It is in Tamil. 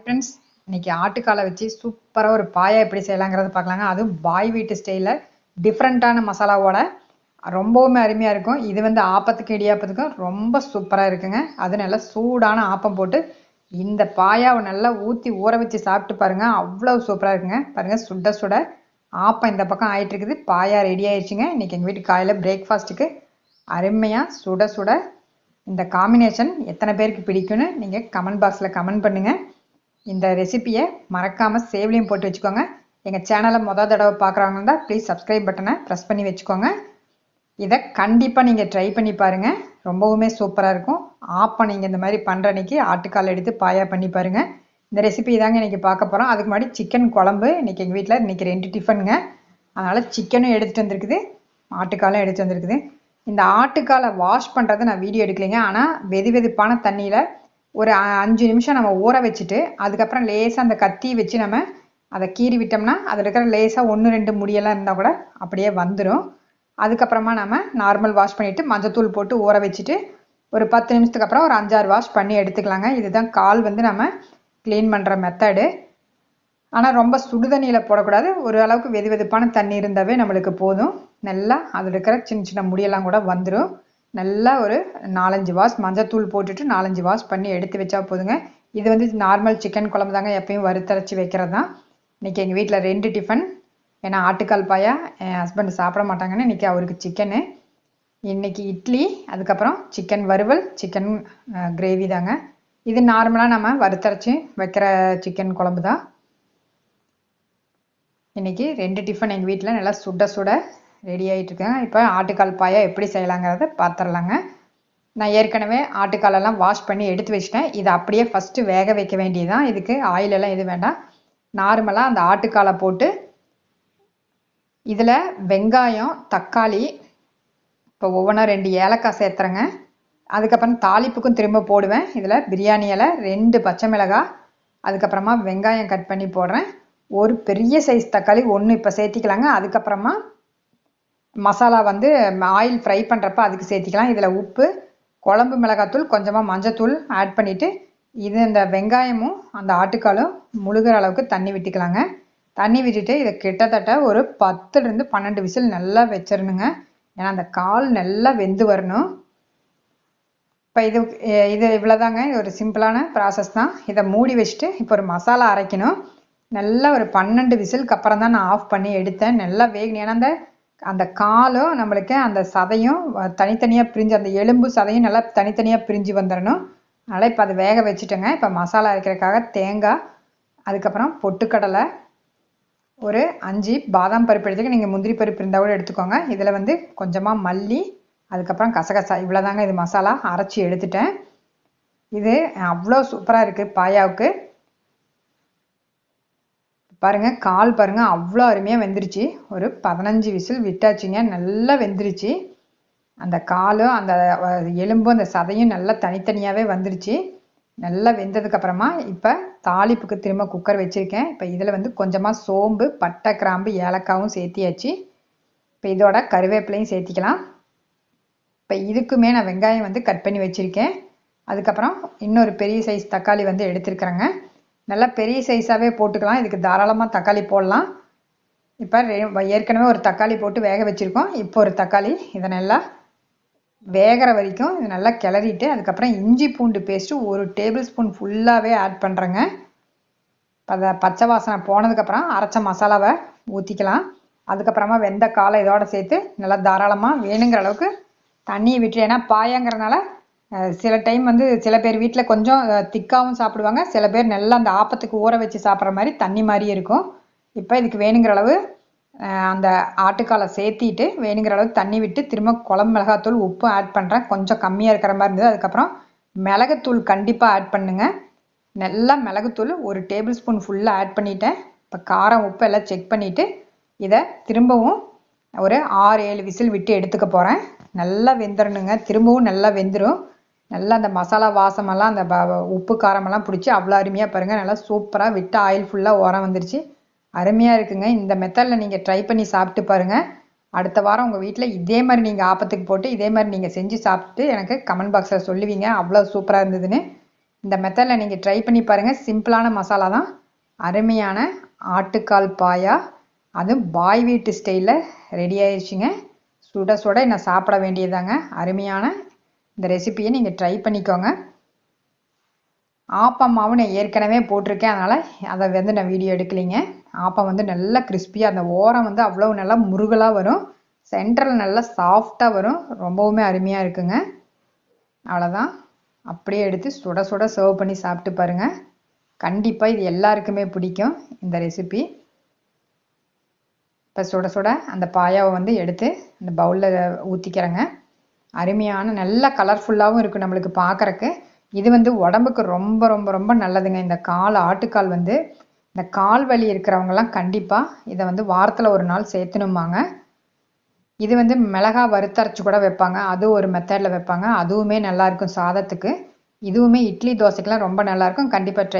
ஃப்ரெண்ட்ஸ் இன்னைக்கு ஆட்டுக்காலை வச்சு சூப்பராக ஒரு பாயா எப்படி செய்யலாங்கிறத பார்க்கலாங்க. அதுவும் பாய் வீட்டு ஸ்டைலில் டிஃப்ரெண்ட்டான மசாலாவோட ரொம்பவுமே அருமையாக இருக்கும். இது வந்து ஆப்பத்துக்கு இடியாப்பத்துக்கும் ரொம்ப சூப்பராக இருக்குங்க. அது நல்லா சூடான ஆப்பம் போட்டு இந்த பாயாவை நல்லா ஊற்றி ஊற வச்சு சாப்பிட்டு பாருங்க. அவ்வளோ சூப்பராக இருக்குங்க. பாருங்க சுட சுட ஆப்பம் இந்த பக்கம் ஆயிட்டு இருக்குது. பாயா ரெடி ஆயிடுச்சுங்க இன்னைக்கு எங்கள் வீட்டு காலையில் பிரேக்ஃபாஸ்ட்டுக்கு அருமையாக சுட சுட இந்த காம்பினேஷன் எத்தனை பேருக்கு பிடிக்கும்னு நீங்கள் கமெண்ட் பாக்ஸில் கமெண்ட் பண்ணுங்கள் இந்த ரெசிபியை மறக்காமல் சேவ்லையும் போட்டு வச்சுக்கோங்க. எங்கள் சேனலை மொதல் தடவை பார்க்குறவங்க இருந்தால் ப்ளீஸ் சப்ஸ்கிரைப் பட்டனை ப்ரெஸ் பண்ணி வச்சுக்கோங்க. இதை கண்டிப்பாக நீங்கள் ட்ரை பண்ணி பாருங்கள் ரொம்பவுமே சூப்பராக இருக்கும். ஆப்பை நீங்கள் இந்த மாதிரி பண்ணுற அன்றைக்கி ஆட்டுக்கால் எடுத்து பாயா பண்ணி பாருங்கள் இந்த ரெசிபி தாங்க இன்றைக்கி பார்க்க போகிறோம் அதுக்கு முன்னாடி சிக்கன் குழம்பு. இன்றைக்கி எங்கள் வீட்டில் இன்றைக்கி ரெண்டு டிஃபனுங்க அதனால் சிக்கனும் எடுத்துகிட்டு வந்திருக்குது. ஆட்டுக்காலும் எடுத்து வந்திருக்குது. இந்த ஆட்டுக்காலை வாஷ் பண்ணுறதை நான் வீடியோ எடுக்கலைங்க. ஆனால் வெது வெதுப்பான தண்ணியில் ஒரு அ- அஞ்சு நிமிஷம் நம்ம ஊற வச்சுட்டு அதுக்கப்புறம் லேசாக அந்த கத்தி வச்சு நம்ம அதை கீறி விட்டோம்னா அதில் இருக்கிற லேசாக ஒன்று ரெண்டு முடியெல்லாம் இருந்தால் கூட அப்படியே வந்துடும் அதுக்கப்புறமா நம்ம நார்மல் வாஷ் பண்ணிவிட்டு மஞ்சத்தூள் போட்டு ஊற வச்சுட்டு ஒரு பத்து நிமிஷத்துக்கு அப்புறம் ஒரு அஞ்சாறு வாஷ் பண்ணி எடுத்துக்கலாங்க. இதுதான் கால் வந்து நம்ம க்ளீன் பண்ணுற மெத்தடு ஆனால் ரொம்ப சுடுதண்ணியில் போடக்கூடாது. ஒரு அளவுக்கு வெது வெதுப்பான தண்ணி இருந்தாவே நம்மளுக்கு போதும். நல்லா அதில் இருக்கிற சின்ன சின்ன முடியெல்லாம் கூட வந்துடும் நல்லா ஒரு நாலஞ்சு வாஷ் மஞ்சத்தூள் போட்டுட்டு நாலஞ்சு வாஷ் பண்ணி எடுத்து வச்சா போதுங்க. இது வந்து நார்மல் சிக்கன் குழம்பு தாங்க எப்பயும் வறுத்தரைச்சி வைக்கிறது தான் இன்றைக்கி எங்கள் வீட்டில் ரெண்டு டிஃபன் ஏன்னா ஆட்டுக்கால் பாயா என் ஹஸ்பண்ட் சாப்பிட மாட்டாங்கன்னு இன்றைக்கி அவருக்கு சிக்கனு இன்னைக்கு இட்லி அதுக்கப்புறம் சிக்கன் வறுவல் சிக்கன் கிரேவி தாங்க. இது நார்மலாக நம்ம வறுத்தரைச்சி வைக்கிற சிக்கன் குழம்பு தான் இன்னைக்கு ரெண்டு டிஃபன் எங்கள் வீட்டில் நல்லா சுட சுட ரெடி ஆகிட்டு இருக்காங்க இப்போ ஆட்டுக்கால் பாயா எப்படி செய்யலாங்கிறத பார்த்துடலாங்க நான் ஏற்கனவே ஆட்டுக்காலெல்லாம் வாஷ் பண்ணி எடுத்து வச்சிட்டேன். இதை அப்படியே ஃபஸ்ட்டு வேக வைக்க வேண்டியதுதான். இதுக்கு ஆயிலெல்லாம் எதுவும் வேண்டாம். நார்மலாக அந்த ஆட்டுக்காலை போட்டு இதில் வெங்காயம் தக்காளி இப்போ ஒவ்வொன்றா ரெண்டு ஏலக்காய் சேர்த்துறேங்க. அதுக்கப்புறம் தாளிப்புக்கும் திரும்ப போடுவேன். இதில் பிரியாணி இலை ரெண்டு பச்சை மிளகாய் அதுக்கப்புறமா வெங்காயம் கட் பண்ணி போடுறேன். ஒரு பெரிய சைஸ் தக்காளி ஒன்று இப்போ சேர்த்திக்கலாங்க. அதுக்கப்புறமா மசாலா வந்து ஆயில் ஃப்ரை பண்ணுறப்ப அதுக்கு சேர்த்திக்கலாம். இதில் உப்பு குழம்பு மிளகாத்தூள் கொஞ்சமாக மஞ்சத்தூள் ஆட் பண்ணிவிட்டு இது இந்த வெங்காயமும் அந்த ஆட்டுக்காலும் முழுகிற அளவுக்கு தண்ணி விட்டுக்கலாங்க. தண்ணி விட்டுட்டு இதை கிட்டத்தட்ட ஒரு பத்துலேருந்து பன்னெண்டு விசில் நல்லா வச்சிடணுங்க ஏன்னா அந்த கால் நல்லா வெந்து வரணும். இப்போ இது இது இவ்வளோதாங்க இது ஒரு சிம்பிளான ப்ராசஸ் தான். இதை மூடி வச்சுட்டு இப்போ ஒரு மசாலா அரைக்கணும். நல்லா ஒரு பன்னெண்டு விசிலுக்கு அப்புறம் தான் நான் ஆஃப் பண்ணி எடுத்தேன். நல்லா வேகணும். ஏன்னா அந்த அந்த காலும் நம்மளுக்கு அந்த சதையும் தனித்தனியாக பிரிஞ்சு அந்த எலும்பு சதையும் நல்லா தனித்தனியாக பிரிஞ்சு வந்துடணும் அதனால் இப்போ அதை வேக வச்சுட்டேங்க. இப்போ மசாலா அரைக்கிறதுக்காக தேங்காய் அதுக்கப்புறம் பொட்டுக்கடலை ஒரு அஞ்சு பாதாம் பருப்பு எடுத்துக்க நீங்கள் முந்திரி பருப்பு இருந்தால் கூட எடுத்துக்கோங்க. இதில் வந்து கொஞ்சமாக மல்லி அதுக்கப்புறம் கசகசா இவ்வளோதாங்க இது மசாலா. அரைச்சி எடுத்துட்டேன். இது அவ்வளோ சூப்பராக இருக்குது பாயாவுக்கு. பாருங்கள் கால் பாருங்கள் அவ்வளோ அருமையாக வெந்துருச்சு. ஒரு பதினஞ்சு விசில் விட்டாச்சுங்க நல்லா வெந்துருச்சு. அந்த காலும் அந்த எலும்பும் அந்த சதையும் நல்லா தனித்தனியாகவே வந்துருச்சு. நல்லா வெந்ததுக்கப்புறமா இப்போ தாளிப்புக்கு திரும்ப குக்கர் வச்சுருக்கேன். இப்போ இதில் வந்து கொஞ்சமாக சோம்பு பட்டை கிராம்பு ஏலக்காவும் சேர்த்தியாச்சு. இப்போ இதோட கருவேப்பிலையும் சேர்த்திக்கலாம். இப்போ இதுக்குமே நான் வெங்காயம் வந்து கட் பண்ணி வச்சுருக்கேன். அதுக்கப்புறம் இன்னொரு பெரிய சைஸ் தக்காளி வந்து எடுத்துருக்குறேங்க. நல்லா பெரிய சைஸாகவே போட்டுக்கலாம். இதுக்கு தாராளமாக தக்காளி போடலாம். இப்போ ஏற்கனவே ஒரு தக்காளி போட்டு வேக வச்சுருக்கோம். இப்போ ஒரு தக்காளி. இதை நல்லா வேகிற வரைக்கும் இது நல்லா கிளறிட்டு அதுக்கப்புறம் இஞ்சி பூண்டு பேஸ்ட்டு ஒரு டேபிள் ஸ்பூன் ஃபுல்லாகவே ஆட் பண்ணுறேங்க அதை பச்சை வாசனை போனதுக்கப்புறம் அரைச்ச மசாலாவை ஊற்றிக்கலாம் அதுக்கப்புறமா வெந்த காலை இதோட சேர்த்து நல்லா தாராளமாக வேணுங்கிற அளவுக்கு தண்ணியை விட்டு ஏன்னா பாயங்கிறனால சில டைம் வந்து சில பேர் வீட்டில் கொஞ்சம் திக்காவும் சாப்பிடுவாங்க. சில பேர் நல்லா அந்த ஆப்பத்துக்கு ஊற வச்சு சாப்பிட்ற மாதிரி தண்ணி மாதிரியே இருக்கும். இப்போ இதுக்கு வேணுங்கிற அளவு அந்த ஆட்டுக்காலை சேர்த்திட்டு வேணுங்கிற அளவு தண்ணி விட்டு திரும்ப குழம்பு மிளகாத்தூள் உப்பு ஆட் பண்ணுறேன் கொஞ்சம் கம்மியாக இருக்கிற மாதிரி இருந்தது. அதுக்கப்புறம் மிளகுத்தூள் கண்டிப்பாக ஆட் பண்ணுங்க. நல்லா மிளகுத்தூள் ஒரு டேபிள் ஸ்பூன் ஃபுல்லாக ஆட் பண்ணிட்டேன். இப்போ காரம் உப்பு எல்லாம் செக் பண்ணிவிட்டு இதை திரும்பவும் ஒரு ஆறு ஏழு விசில் விட்டு எடுத்துக்க போகிறேன் நல்லா வெந்துடணுங்க திரும்பவும் நல்லா வெந்துடும் நல்லா அந்த மசாலா வாசமெல்லாம் அந்த உப்பு காரமெல்லாம் பிடிச்சி அவ்வளோ அருமையாக பாருங்கள் நல்லா சூப்பராக விட்டு ஆயில் ஃபுல்லாக உரம் வந்துருச்சு. அருமையாக இருக்குங்க. இந்த மெத்தடில் நீங்கள் ட்ரை பண்ணி சாப்பிட்டு பாருங்கள் அடுத்த வாரம் உங்கள் வீட்டில் இதே மாதிரி நீங்கள் ஆப்பத்துக்கு போட்டு இதே மாதிரி நீங்கள் செஞ்சு சாப்பிட்டு எனக்கு கமெண்ட் பாக்ஸில் சொல்லுவீங்க. அவ்வளோ சூப்பராக இருந்ததுன்னு. இந்த மெத்தடில் நீங்கள் ட்ரை பண்ணி பாருங்கள் சிம்பிளான மசாலா தான். அருமையான ஆட்டுக்கால் பாயா. அதுவும் பாய் வீட்டு ஸ்டைலில் ரெடி ஆயிடுச்சுங்க சுட சுட என்னை சாப்பிட வேண்டியதாங்க அருமையான இந்த ரெசிபியை நீங்கள் ட்ரை பண்ணிக்கோங்க. ஆப்பம் மாவு நான் ஏற்கனவே போட்டிருக்கேன். அதனால் அதை வந்து நான் வீடியோ எடுக்கலைங்க. ஆப்பம் வந்து நல்லா கிறிஸ்பியாக அந்த ஓரம் வந்து அவ்வளோ நல்லா முருகலாக வரும். சென்டரில் நல்லா சாஃப்டாக வரும். ரொம்பவுமே அருமையாக இருக்குங்க. அவ்வளோதான் அப்படியே எடுத்து சுட சுட சர்வ் பண்ணி சாப்பிட்டு பாருங்கள் கண்டிப்பாக இது எல்லாருக்குமே பிடிக்கும் இந்த ரெசிபி இப்போ சுட சுட அந்த பாயாவை வந்து எடுத்து அந்த பவுலில் ஊற்றிக்கிறேங்க அருமையான நல்ல கலர்ஃபுல்லாகவும் இருக்கும் நம்மளுக்கு பார்க்குறக்கு இது வந்து உடம்புக்கு ரொம்ப ரொம்ப ரொம்ப நல்லதுங்க. இந்த கால் ஆட்டுக்கால் வந்து இந்த கால் வலி இருக்கிறவங்கலாம் கண்டிப்பாக இதை வந்து வாரத்தில் ஒரு நாள் சேர்த்துணுமாங்க. இது வந்து மிளகா வறுத்தரைச்சி கூட வைப்பாங்க. அது ஒரு மெத்தடில் வைப்பாங்க. அதுவுமே நல்லாயிருக்கும் சாதத்துக்கு. இதுவுமே இட்லி தோசைக்கெலாம் ரொம்ப நல்லாயிருக்கும் கண்டிப்பாக ட்ரை